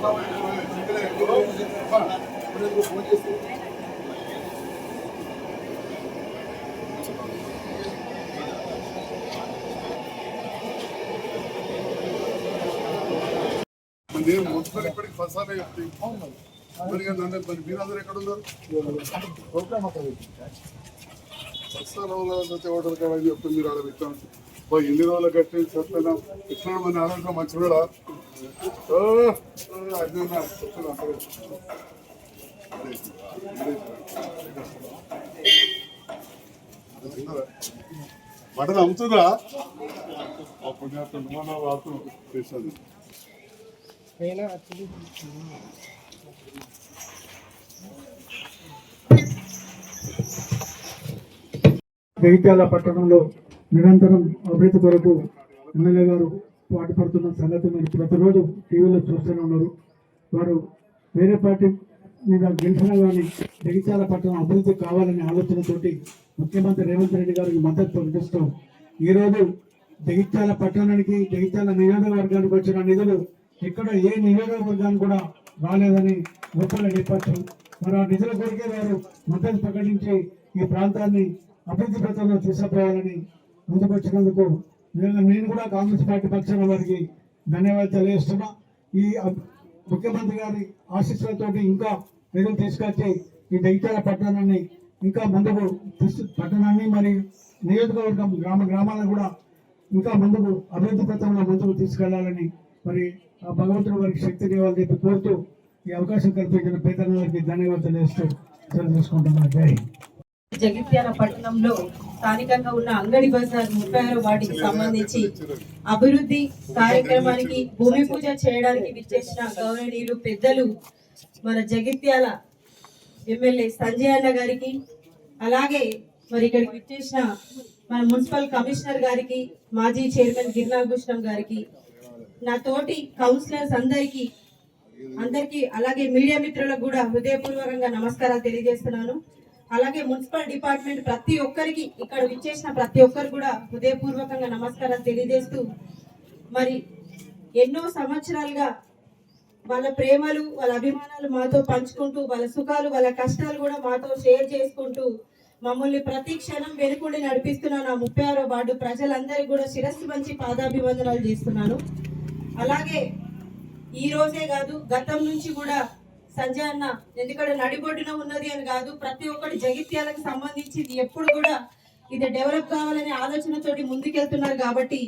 బాధ పెట్టుకుంటుంది నేను మొత్తం ఇప్పటికి ఫసాలే చెప్తాను మరి ఇక నన్ను మరి మీరందరూ ఎక్కడ ఉన్నారు? ఫస్ట్ ఓటర్ కాడ అని చెప్తే మీరు ఆడ పెట్టాను బా ఎన్ని రోజులు కట్టి చెప్తాను ఎట్లా మన ఆరోగ్యం మంచిగా అది మటన్ అమ్ముతుందా అప్పుడు నేను వాడుతున్నాను చేశాను జగిత్యాల పట్టణంలో నిరంతరం అభివృద్ధి కొరకు ఎమ్మెల్యే గారు పాటుపడుతున్న సంగతి మీరు ప్రతిరోజు టీవీలో చూస్తూనే ఉన్నారు. వారు వేరే పార్టీ మీద గెలిచిన కానీ జగిత్యాల పట్టణం అభివృద్ధి కావాలనే ఆలోచనతోటి ముఖ్యమంత్రి రేవంత్ రెడ్డి గారికి మద్దతు ప్రకటిస్తూ ఈరోజు జగిత్యాల పట్టణానికి జగిత్యాల నియోజకవర్గానికి వచ్చిన నిధులు ఇక్కడ ఏ నియోజకవర్గానికి కూడా రాలేదని గొప్పగా నేపథ్యం మరి ఆ నిధుల కొరికే వారు మద్దతు ప్రకటించి ఈ ప్రాంతాన్ని అభివృద్ధి పథంలో తీసుకుపోవాలని ముందుకొచ్చినందుకు నేను కూడా కాంగ్రెస్ పార్టీ పక్షాన వారికి ధన్యవాదాలు తెలియజేస్తున్నా. ఈ ముఖ్యమంత్రి గారి ఆశీస్సులతోటి ఇంకా నిధులు తీసుకొచ్చి ఈ జగిత్యాల పట్టణాన్ని ఇంకా ముందుకు పట్టణాన్ని మరి నియోజకవర్గం గ్రామ గ్రామాలను కూడా ఇంకా ముందుకు అభివృద్ధి పథంలో ముందుకు తీసుకెళ్ళాలని మరి ఆ భగవంతుడు వారికి శక్తిని ఇవ్వాలని చెప్పి కోరుతూ ఈ అవకాశం కల్పించిన పేదల వారికి ధన్యవాదాలు తెలియజేస్తూ సెలవు తీసుకుంటున్నాను. జై జగిత్యాల పట్టణంలో స్థానికంగా ఉన్న అంగడి బజార్ ముప్పై ఆరో వాటికి సంబంధించి అభివృద్ధి కార్యక్రమానికి భూమి పూజ చేయడానికి విచ్చేసిన గౌరవనీయులు పెద్దలు మన జగిత్యాల ఎమ్మెల్యే సంజయ్ అన్న గారికి అలాగే మరి ఇక్కడికి విచ్చేసిన మన మున్సిపల్ కమిషనర్ గారికి మాజీ చైర్మన్ గిరినాభూషణం గారికి నా తోటి కౌన్సిలర్స్ అందరికీ అందరికీ అలాగే మీడియా మిత్రులకు కూడా హృదయపూర్వకంగా నమస్కారాలు తెలియజేస్తున్నాను. అలాగే మున్సిపల్ డిపార్ట్మెంట్ ప్రతి ఒక్కరికి ఇక్కడ విచ్చేసిన ప్రతి ఒక్కరు కూడా హృదయపూర్వకంగా నమస్కారాలు తెలియజేస్తూ మరి ఎన్నో సంవత్సరాలుగా వాళ్ళ ప్రేమలు వాళ్ళ అభిమానాలు మాతో పంచుకుంటూ వాళ్ళ సుఖాలు వాళ్ళ కష్టాలు కూడా మాతో షేర్ చేసుకుంటూ మమ్మల్ని ప్రతి క్షణం వెనుకుండి నడిపిస్తున్న నా ముప్పై ఆరో వార్డు ప్రజలందరికీ కూడా శిరస్సు మంచి పాదాభివందనాలు చేస్తున్నాను. అలాగే ఈ రోజే కాదు గతం నుంచి కూడా సంజయ్ అన్న ఎందుకంటే నడిబొడ్డున ఉన్నది అని కాదు ప్రతి ఒక్కటి జగిత్యాలకు సంబంధించి ఇది ఎప్పుడు కూడా ఇది డెవలప్ కావాలనే ఆలోచనతోటి ముందుకెళ్తున్నారు కాబట్టి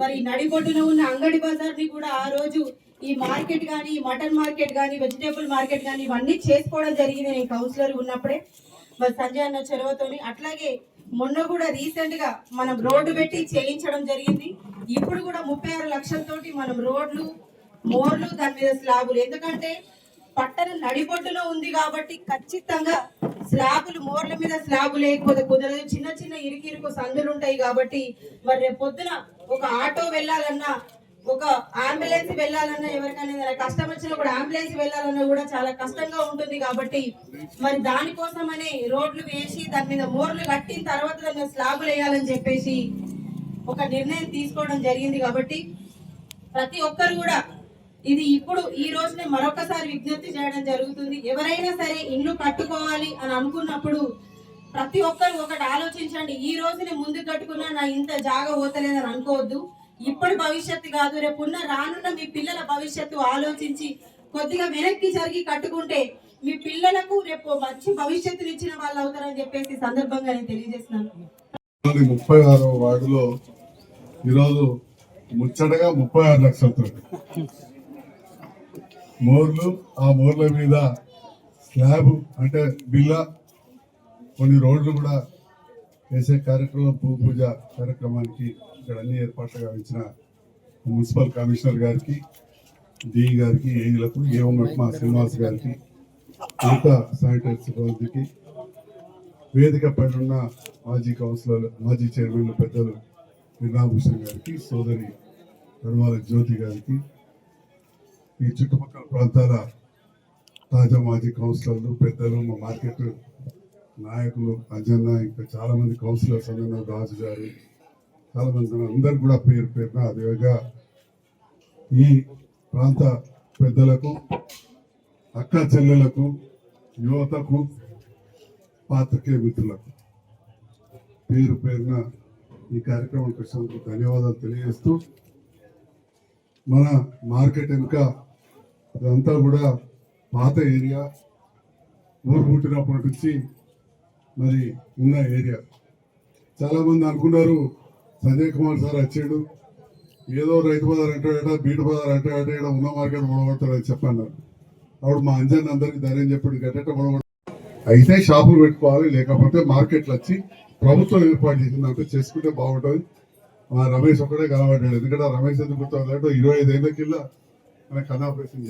మరి నడిబొడ్డున ఉన్న అంగడి బజార్ని కూడా ఆ రోజు ఈ మార్కెట్ కానీ మటన్ మార్కెట్ కానీ వెజిటేబుల్ మార్కెట్ కానీ ఇవన్నీ చేసుకోవడం జరిగింది. నేను కౌన్సిలర్ ఉన్నప్పుడే. మరి సంజయ్ అన్న చొరవతోని అట్లాగే మొన్న కూడా రీసెంట్గా మనం రోడ్డు పెట్టి చేయించడం జరిగింది. ఇప్పుడు కూడా ముప్పై ఆరు లక్షలతోటి మనం రోడ్లు మోర్లు దాని మీద స్లాబులు. ఎందుకంటే పట్టణ నడిబొడ్డులో ఉంది కాబట్టి ఖచ్చితంగా స్లాబులు మోర్ల మీద స్లాబు లేకపోతే కుదరదు. చిన్న చిన్న ఇరుకిరుకు సందులు ఉంటాయి కాబట్టి మరి రేపు పొద్దున ఒక ఆటో వెళ్ళాలన్నా ఒక అంబులెన్స్ వెళ్ళాలన్నా ఎవరికైనా కష్టం వచ్చినా కూడా అంబులెన్స్ వెళ్ళాలన్నా కూడా చాలా కష్టంగా ఉంటుంది కాబట్టి మరి దానికోసమనే రోడ్లు వేసి దాని మీద మోర్లు కట్టిన తర్వాత దాని మీద స్లాబులు వేయాలని చెప్పేసి ఒక నిర్ణయం తీసుకోవడం జరిగింది కాబట్టి ప్రతి ఒక్కరు కూడా ఇది ఇప్పుడు ఈ రోజున మరొకసారి విజ్ఞప్తి చేయడం జరుగుతుంది. ఎవరైనా సరే ఇల్లు కట్టుకోవాలి అని అనుకున్నప్పుడు ప్రతి ఒక్కరు ఒకటి ఆలోచించండి. ఈ రోజునే ముందు కట్టుకున్నా నా ఇంత జాగ పోతలేదని అనుకోవద్దు. ఇప్పుడు భవిష్యత్తు కాదు. రేపు ఉన్న రానున్న మీ పిల్లల భవిష్యత్తు ఆలోచించి కొద్దిగా వెనక్కి జరిగి కట్టుకుంటే మీ పిల్లలకు రేపు మంచి భవిష్యత్తుని ఇచ్చిన వాళ్ళు అవుతారని చెప్పేసి సందర్భంగా నేను తెలియజేస్తున్నాను. ముప్పై ఆరో వార్డులో ఈరోజు ముచ్చటగా ముప్పై ఆరు లక్షలతో మోర్లు ఆ మోర్ల మీద స్లాబ్ అంటే బిల్ల కొన్ని రోడ్లు కూడా వేసే కార్యక్రమం భూ పూజ కార్యక్రమానికి ఇక్కడ అన్ని ఏర్పాట్లు గావించిన మున్సిపల్ కమిషనర్ గారికి డి గారికి ఏఈలకు ఏవం మా శ్రీనివాస్ గారికి మిగతా శానిటరీ సిబ్బందికి వేదిక పైన ఉన్న మాజీ కౌన్సిలర్ మాజీ చైర్మన్ పెద్దలు వీరాభూషణ్ గారికి సోదరి కరుమాల జ్యోతి గారికి ఈ చుట్టుపక్కల ప్రాంతాల తాజా మాజీ కౌన్సిలర్లు పెద్దలు మా మార్కెట్ నాయకులు అజన్న ఇంకా చాలామంది కౌన్సిలర్స్ అన్న రాజు గారు చాలా మంది అందరు కూడా పేరు పేరున అదేవిధంగా ఈ ప్రాంత పెద్దలకు అక్క చెల్లెలకు యువతకు పాత్రికే మిత్రులకు పేరు పేరున ఈ కార్యక్రమానికి వచ్చినందుకు ధన్యవాదాలు తెలియజేస్తూ మన మార్కెట్ వెనుక అదంతా కూడా పాత ఏరియా ఊరు పుట్టినప్పటి నుంచి మరి ఉన్న ఏరియా. చాలామంది అనుకున్నారు సంజయ్ కుమార్ సార్ వచ్చాడు ఏదో రైతు బజార్ అంటాడట బీటు బజార్ అంటాడట ఇక్కడ ఉన్న మార్కెట్ మొడగొడతాడని చెప్పన్నారు. అప్పుడు మా అంజన్ అందరికీ ధైర్యం చెప్పాడు గట్టట మొడగొడ అయితే షాపులు పెట్టుకోవాలి లేకపోతే మార్కెట్లు వచ్చి ప్రభుత్వం ఏర్పాటు చేసిందంటే చేసుకుంటే బాగుంటుంది. మా రమేష్ ఒక్కడే కనబడ్డాడు ఎందుకంటే ఆ రమేష్ ఎందుకు గుర్తుందంటే ఇరవై ఐదేళ్ళ కింద అనే కన్ను ఆపరేషన్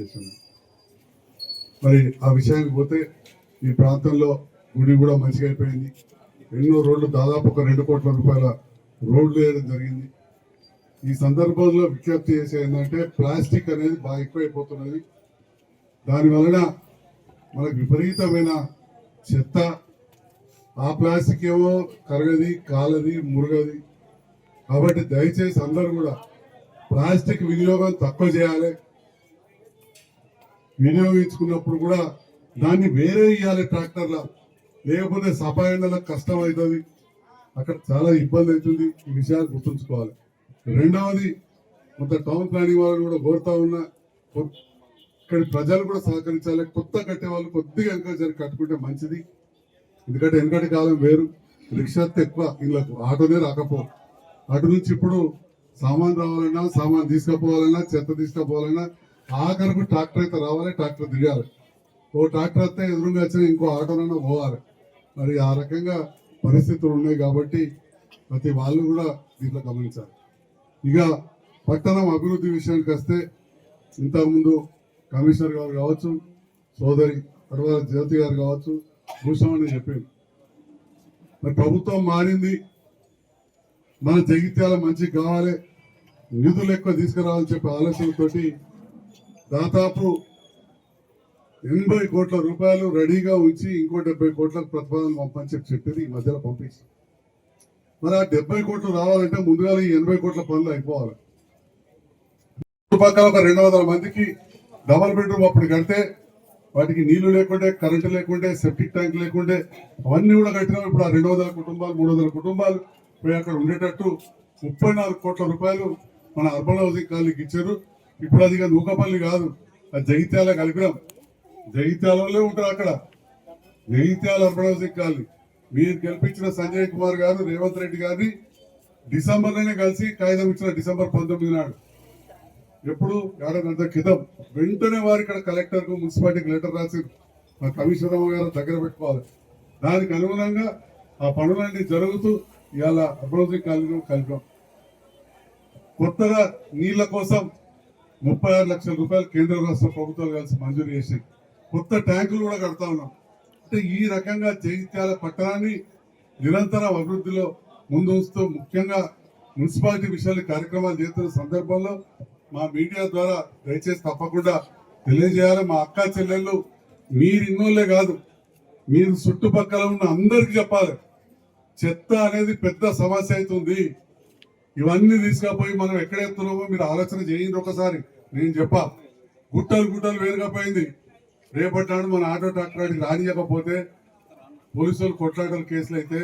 మరి ఆ విషయానికి పోతే ఈ ప్రాంతంలో గుడి కూడా మంచిగా అయిపోయింది. ఎన్నో రోడ్లు దాదాపు ఒక రెండు కోట్ల రూపాయల రోడ్లు వేయడం జరిగింది. ఈ సందర్భంలో విజ్ఞప్తి చేసే ఏంటంటే ప్లాస్టిక్ అనేది బాగా ఎక్కువైపోతున్నది. దాని వలన మనకు విపరీతమైన చెత్త ఆ ప్లాస్టిక్ ఏమో కరగది కాలది మురగది. కాబట్టి దయచేసి అందరూ కూడా ప్లాస్టిక్ వినియోగం తక్కువ చేయాలి. వినియోగించుకున్నప్పుడు కూడా దాన్ని వేరే ఇవ్వాలి ట్రాక్టర్ల. లేకపోతే సఫాయిండలకు కష్టం అవుతుంది అక్కడ చాలా ఇబ్బంది అవుతుంది. ఈ విషయాలు గుర్తుంచుకోవాలి. రెండవది కొంత టౌన్ ప్లానింగ్ వాళ్ళు కూడా కోరుతా ఉన్నా ఇక్కడ ప్రజలు కూడా సహకరించాలి. కొత్త కట్టే వాళ్ళు కొద్దిగా ఎంకరేజ్ జరిగి కట్టుకుంటే మంచిది. ఎందుకంటే వెనకటి కాలం వేరు. రిక్షా ఎక్కువ ఇళ్ళకు ఆటోనే రాకపో. అటు నుంచి ఇప్పుడు సామాన్ రావాలన్నా సామాన్ తీసుకుపోవాలన్నా చెత్త తీసుకుపోవాలన్నా ఆఖరకు ట్రాక్టర్ అయితే రావాలి ట్రాక్టర్ దిగాలి. ఓ ట్రాక్టర్ అయితే ఎదురుగా వచ్చిన ఇంకో ఆటోనైనా పోవాలి. మరి ఆ రకంగా పరిస్థితులు ఉన్నాయి కాబట్టి ప్రతి వాళ్ళు కూడా దీంట్లో గమనించాలి. ఇక పట్టణం అభివృద్ధి విషయానికి వస్తే ఇంతకుముందు కమిషనర్ గారు కావచ్చు సోదరి తర్వాత జ్యోతి గారు కావచ్చు భూషణ్ చెప్పింది మరి ప్రభుత్వం మారింది మన జగిత్యాల మంచి కావాలి నిధులు ఎక్కువ తీసుకురావాలని చెప్పే ఆలోచనతోటి దాదాపు ఎనభై కోట్ల రూపాయలు రెడీగా ఉంచి ఇంకో డెబ్బై కోట్లకు ప్రతిపాదన పంపని చెప్పి చెప్పింది ఈ మధ్యలో పంపించి. మరి ఆ డెబ్బై కోట్లు రావాలంటే ముందుగా ఈ ఎనభై కోట్ల పనులు అయిపోవాలి. చుట్టుపక్కల ఒక రెండు వందల మందికి డబల్ బెడ్రూమ్ అప్పుడు కడితే వాటికి నీళ్ళు లేకుంటే కరెంటు లేకుంటే సెప్టిక్ ట్యాంక్ లేకుంటే అవన్నీ కూడా కట్టినాం. ఇప్పుడు ఆ రెండు వందల కుటుంబాలు మూడు వందల కుటుంబాలు పోయి అక్కడ ఉండేటట్టు ముప్పై నాలుగు కోట్ల రూపాయలు మన అర్బన్ హౌసింగ్ కాలనీకి ఇచ్చారు. ఇప్పుడు అది నూకపల్లి కాదు అది జగిత్యాల కలిపినాం. జగిత్యాలలో ఉంటారు అక్కడ. జగిత్యాల అర్బన్ కాలనీ మీరు గెలిపించిన సంజయ్ కుమార్ గారు రేవంత్ రెడ్డి గారిని డిసెంబర్లోనే కలిసి కాగితం ఇచ్చిన డిసెంబర్ పంతొమ్మిది నాడు. ఎప్పుడు? ఏడాది క్రితం. వెంటనే వారు ఇక్కడ కలెక్టర్కు మున్సిపాలిటీకి లెటర్ రాసి మా కమిషనర్ గారు దగ్గర పెట్టుకోవాలి. దానికి అనుగుణంగా ఆ పనులన్నీ జరుగుతూ ఇవాళ అభివృద్ధి కాలంలో కలిపాం. కొత్తగా నీళ్ళ కోసం ముప్పై ఆరు లక్షల రూపాయలు కేంద్ర రాష్ట్ర ప్రభుత్వాలు కలిసి మంజూరు చేసి కొత్త ట్యాంకులు కూడా కడతా ఉన్నాం. అంటే ఈ రకంగా జైత్యాల పట్టణాన్ని నిరంతర అభివృద్ధిలో ముందుంచుతూ ముఖ్యంగా మున్సిపాలిటీ విషయాలు కార్యక్రమాలు చేస్తున్న సందర్భంలో మా మీడియా ద్వారా దయచేసి తప్పకుండా తెలియజేయాలి. మా అక్క చెల్లెళ్ళు మీరు ఇన్నోళ్ళే కాదు మీరు చుట్టుపక్కల ఉన్న అందరికి చెప్పాలి. చెత్త అనేది పెద్ద సమస్య అవుతుంది. ఇవన్నీ తీసుకపోయి మనం ఎక్కడెత్తున్నామో మీరు ఆలోచన చేయండి ఒకసారి. నేను చెప్పా గుట్టలు గుట్టలు వేరుకపోయింది రేపటి నాడు మన ఆటో ట్రాక్టర్ రానియకపోతే పోలీసులు కొట్లాటలు కేసులు అయితే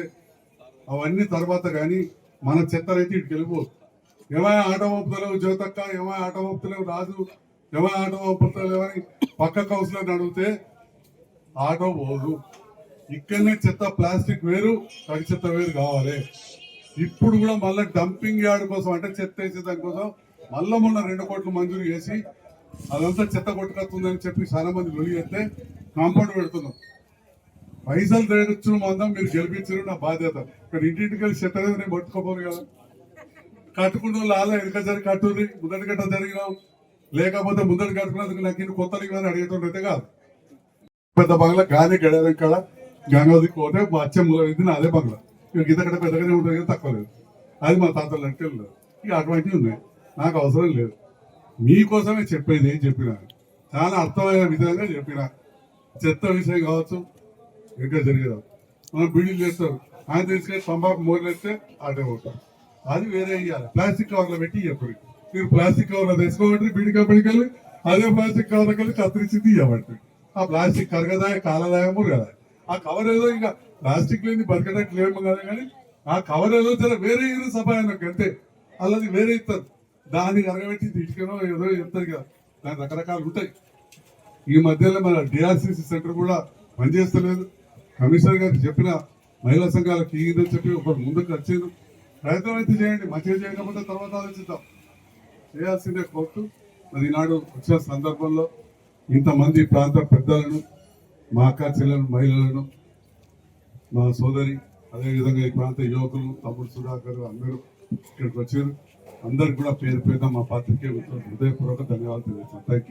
అవన్నీ తర్వాత కానీ మన చెత్తనైతే ఇటు వెళ్ళిపోదు ఏమైనా ఆటో పంపుతలేవు జ్యోతక్క? ఏమైనా ఆటో పంపుతలేవు రాజు? ఏమైనా ఆటో పంపుతలేవు అని పక్క కౌసులో అడిగితే ఆటో పోదు ఇక్కడనే చెత్త ప్లాస్టిక్ వేరు తడి చెత్త వేరు కావాలి. ఇప్పుడు కూడా మళ్ళీ డంపింగ్ యార్డ్ కోసం అంటే చెత్త వేసే దానికోసం మళ్ళా మొన్న రెండు కోట్లు మంజూరు చేసి అదంతా చెత్త కొట్టుకొస్తుందని చెప్పి చాలా మంది లొలి అయితే కాంపౌండ్ పెడుతున్నాం. పైసలు తేగొచ్చు మందం మీరు గెలిపించారు నా బాధ్యత. ఇక్కడ ఇంటింటికి వెళ్ళి చెత్త నేను పట్టుకోపోను కదా. కట్టుకున్న వాళ్ళు అలా వెనక జరిగి కట్టుర్రి ముందటి గట్ట జరిగినాం. లేకపోతే ముందటి కట్టుకున్నందుకు నాకు ఇన్ని కొత్తలు ఇవ్వని అడిగేటువంటి కాదు. పెద్ద బంగ్లా గానే గడియారం కాడ గంగావతి కోట మా అచ్చంలో ఇది అదే బంగ్లా. ఇక ఇంత కంటే పెద్దగానే ఉంటుంది కానీ తక్కువ లేదు. అది మా తాతలు అంటే ఇక అటువంటివి ఉన్నాయి. నాకు అవసరం లేదు. మీకోసమే చెప్పేది ఏం చెప్పినా. చాలా అర్థమైన విధంగా చెప్పిన. చెత్త విషయం కావచ్చు ఇంకా జరిగేది. మనం బిల్డింగ్ చేస్తారు. ఆయన తీసుకెళ్ళి తంబాకు మోర్లు వేస్తే అటే పోతాం. అది వేరే ఇవ్వాలి ప్లాస్టిక్ కవర్లో పెట్టి చెప్పండి మీరు ప్లాస్టిక్ కవర్లో తెచ్చుకోబట్టి బీడి కంపెనీకి వెళ్ళి అదే ప్లాస్టిక్ కవర్లోకి వెళ్ళి కత్తిరించి తీయబట్టి ఆ ప్లాస్టిక్ కరగదాయ కాలదాయ మురగదాయ ఆ కవర్ ఏదో ఇంకా ప్లాస్టిక్ లేని బతకడానికి లేము కదా కానీ ఆ కవర్ ఏదో వేరే వేరే సభ సభాయనకు అంతే. అలాది వేరే ఇస్తారు. దాన్ని కరగబెట్టి తీసుకునో ఏదో చెప్తారు కదా. దాని రకరకాలు ఉంటాయి. ఈ మధ్యలో మన డిఆర్సిసి సెంటర్ కూడా పనిచేస్తలేదు. కమిషనర్ గారికి చెప్పిన మహిళా సంఘాలకు ఇదని చెప్పి ఒక ముందుకు వచ్చేది ప్రయత్నం అయితే చేయండి. మంచిగా చేయకపోతే తర్వాత ఆలోచిద్దాం. చేయాల్సిందే కోర్టు మరి ఈనాడు వచ్చిన సందర్భంలో ఇంతమంది ప్రాంత పెద్దలను మా అక్క చెల్లెలు మహిళలను మా సోదరి అదేవిధంగా ఈ ప్రాంత యువకులు తమ్ముడు సుధాకర్ అందరూ ఇక్కడికి వచ్చారు. అందరికి కూడా పేరు పేద మా పాత్రికే హృదయపూర్వక ధన్యవాదాలు తెలియజేస్తాను థ్యాంక్